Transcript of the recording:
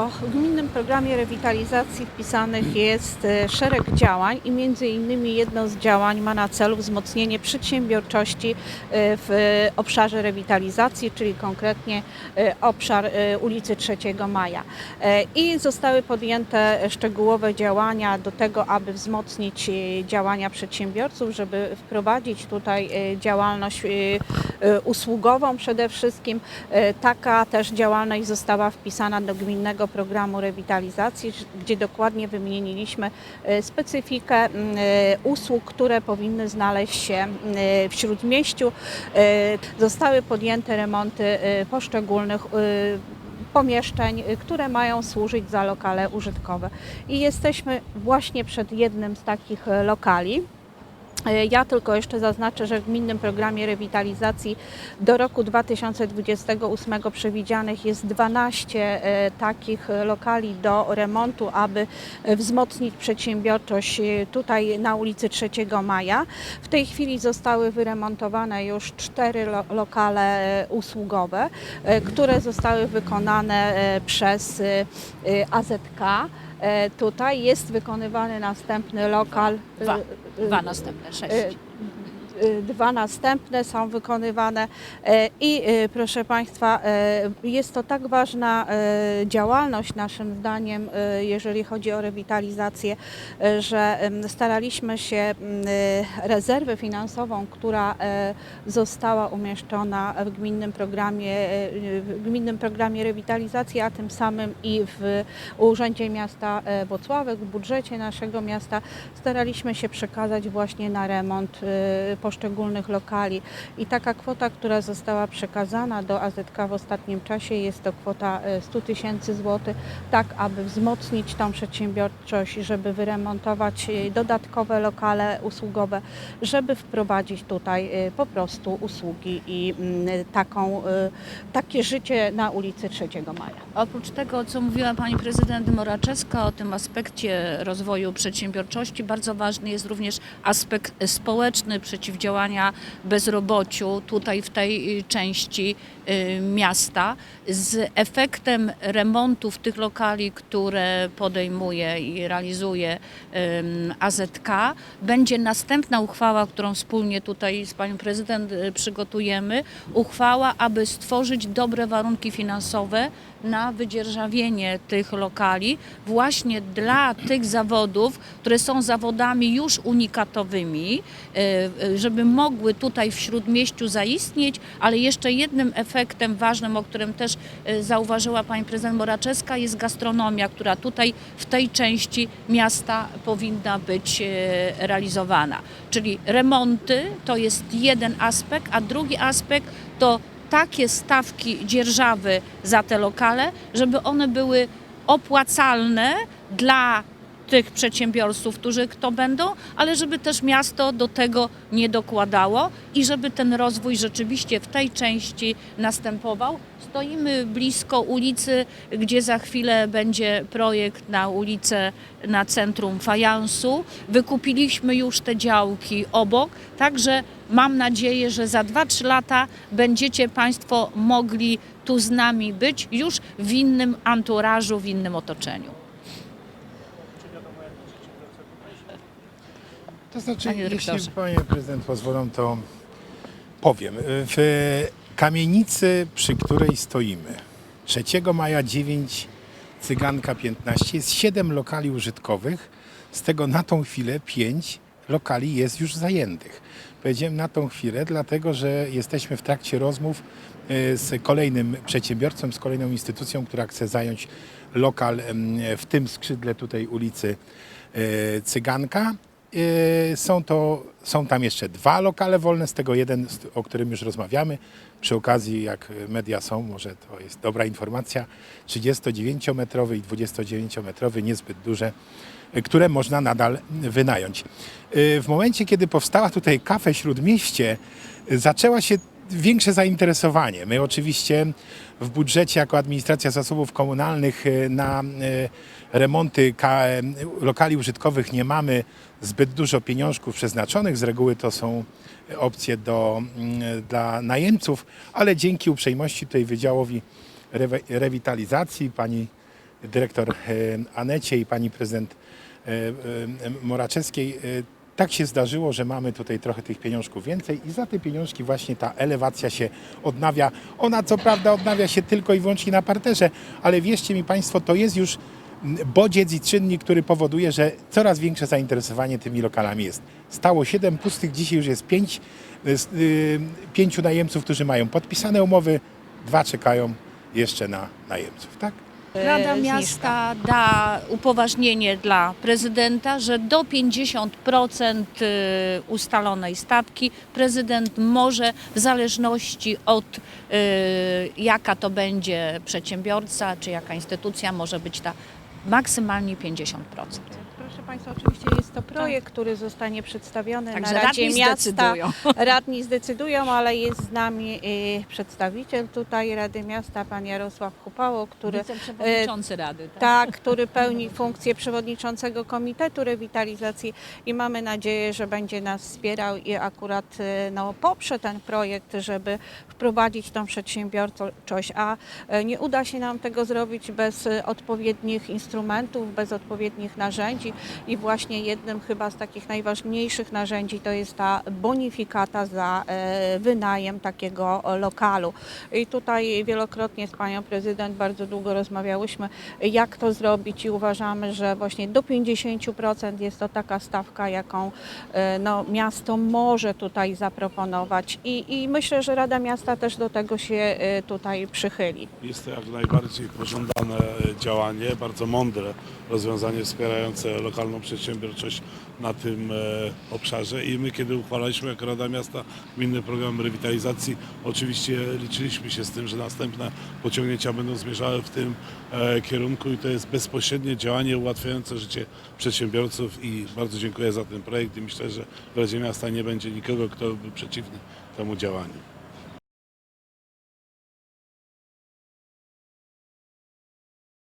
W gminnym programie rewitalizacji wpisanych jest e, szereg działań i między innymi jedno z działań ma na celu wzmocnienie przedsiębiorczości e, w obszarze rewitalizacji, czyli konkretnie e, obszar ulicy 3 Maja. I zostały podjęte szczegółowe działania do tego, aby wzmocnić działania przedsiębiorców, żeby wprowadzić tutaj działalność usługową przede wszystkim. Taka też działalność została wpisana do gminnego programu rewitalizacji, gdzie dokładnie wymieniliśmy e, specyfikę e, usług, które powinny znaleźć się m, w śródmieściu. E, Zostały podjęte remonty e, poszczególnych e, pomieszczeń, e, które mają służyć za lokale użytkowe. I jesteśmy właśnie przed jednym z takich e, lokali. E, Ja tylko jeszcze zaznaczę, że w gminnym programie rewitalizacji do roku 2028 przewidzianych jest 12 e, takich lokali do remontu, aby wzmocnić przedsiębiorczość e, tutaj na ulicy 3 Maja. W tej chwili zostały wyremontowane już cztery lo- lokale usługowe, które zostały wykonane przez AZK. E, Tutaj jest wykonywany następny lokal. e, Dwa. e, Dwa następne, e, sześć. Y, Dwa następne są wykonywane e, i e, proszę Państwa, jest to tak ważna działalność naszym zdaniem, jeżeli chodzi o rewitalizację, że staraliśmy się rezerwę finansową, która została umieszczona w gminnym programie, w gminnym programie rewitalizacji, a tym samym i w Urzędzie Miasta Włocławek, w budżecie naszego miasta. Staraliśmy się przekazać właśnie na remont poszczególnych lokali. I taka kwota, która została przekazana do AZK w ostatnim czasie jest to kwota e, 100 tysięcy złotych, tak aby wzmocnić tą przedsiębiorczość, żeby wyremontować e, dodatkowe lokale usługowe, żeby wprowadzić tutaj e, po prostu usługi i mm, taką, e, takie życie na ulicy 3 Maja. Oprócz tego, co mówiła pani prezydent Moraczewska o tym aspekcie rozwoju przedsiębiorczości, bardzo ważny jest również aspekt społeczny przeciwdziałania bezrobociu tutaj w tej y, części y, miasta. Z efektem remontów tych lokali, które podejmuje i realizuje AZK, będzie następna uchwała, którą wspólnie tutaj z panią prezydent y, przygotujemy. Uchwała, aby stworzyć dobre warunki finansowe na wydzierżawienie tych lokali właśnie dla tych zawodów, które są zawodami już unikatowymi, żeby mogły tutaj w Śródmieściu zaistnieć, ale jeszcze jednym efektem ważnym, o którym też y, zauważyła pani prezydent Moraczewska, jest gastronomia, która tutaj w tej części miasta powinna być y, realizowana. Czyli remonty to jest jeden aspekt, a drugi aspekt to takie stawki dzierżawy za te lokale, żeby one były opłacalne dla tych przedsiębiorców, którzy to będą, ale żeby też miasto do tego nie dokładało i żeby ten rozwój rzeczywiście w tej części następował. Stoimy blisko ulicy, gdzie za chwilę będzie projekt na ulicę, na centrum fajansu. Wykupiliśmy już te działki obok, także mam nadzieję, że za 2-3 lata będziecie Państwo mogli tu z nami być już w innym anturażu, w innym otoczeniu. To znaczy, Panie jeśli dyrektorze. panie prezydent pozwolą, to powiem. W kamienicy, przy której stoimy, 3 maja 9, Cyganka 15, jest 7 lokali użytkowych, z tego na tą chwilę 5 lokali jest już zajętych. Powiedziałem na tą chwilę, dlatego że jesteśmy w trakcie rozmów e, z kolejnym przedsiębiorcą, z kolejną instytucją, która chce zająć lokal w tym skrzydle tutaj ulicy e, Cyganka. E, Są, to, są tam jeszcze dwa lokale wolne, z tego jeden, o którym już rozmawiamy. Przy okazji, jak media są, może to jest dobra informacja, 39-metrowy i 29-metrowy, niezbyt duże, e, które można nadal wynająć. E, W momencie, kiedy powstała tutaj kafe Śródmieście, zaczęła się większe zainteresowanie. My oczywiście w budżecie jako administracja zasobów komunalnych e, na e, remonty e, lokali użytkowych nie mamy zbyt dużo pieniążków przeznaczonych. Z reguły to są opcje do, mm, dla najemców, ale dzięki uprzejmości tutaj Wydziałowi Rewitalizacji pani dyrektor Anecie i pani prezydent Moraczewskiej. Tak się zdarzyło, że mamy tutaj trochę tych pieniążków więcej i za te pieniążki właśnie ta elewacja się odnawia. Ona co prawda odnawia się tylko i wyłącznie na parterze, ale wierzcie mi Państwo, to jest już bodziec i czynnik, który powoduje, że coraz większe zainteresowanie tymi lokalami jest. Stało 7 pustych, dzisiaj już jest 5, pięciu najemców, którzy mają podpisane umowy, dwa czekają jeszcze na najemców, tak? Rada e, Miasta da upoważnienie dla prezydenta, że do 50% y, ustalonej stawki prezydent może w zależności od y, jaka to będzie przedsiębiorca czy jaka instytucja może być ta maksymalnie 50%. Proszę Państwa, oczywiście jest to projekt, który zostanie przedstawiony Także na Radzie radni Miasta. zdecydują. Radni zdecydują, ale jest z nami y, przedstawiciel tutaj Rady Miasta, pan Jarosław Hupało, który Wiceprzewodniczący Rady. Tak? tak, który pełni funkcję przewodniczącego Komitetu Rewitalizacji i mamy nadzieję, że będzie nas wspierał i akurat y, no, poprze ten projekt, żeby wprowadzić tą przedsiębiorczość, a y, nie uda się nam tego zrobić bez y, odpowiednich instrumentów, bez odpowiednich narzędzi i właśnie jednym chyba z takich najważniejszych narzędzi to jest ta bonifikata za e, wynajem takiego lokalu. I tutaj wielokrotnie z panią prezydent bardzo długo rozmawiałyśmy, jak to zrobić i uważamy, że właśnie do 50% jest to taka stawka, jaką e, no, miasto może tutaj zaproponować i, i myślę, że Rada Miasta też do tego się e, tutaj przychyli. Jest to jak najbardziej pożądane działanie, bardzo mądre rozwiązanie wspierające lokalną przedsiębiorczość na tym e, obszarze i my kiedy uchwalaliśmy jako Rada Miasta gminny program rewitalizacji oczywiście liczyliśmy się z tym, że następne pociągnięcia będą zmierzały w tym e, kierunku i to jest bezpośrednie działanie ułatwiające życie przedsiębiorców i bardzo dziękuję za ten projekt i myślę, że w Radzie Miasta nie będzie nikogo, kto by przeciwny temu działaniu.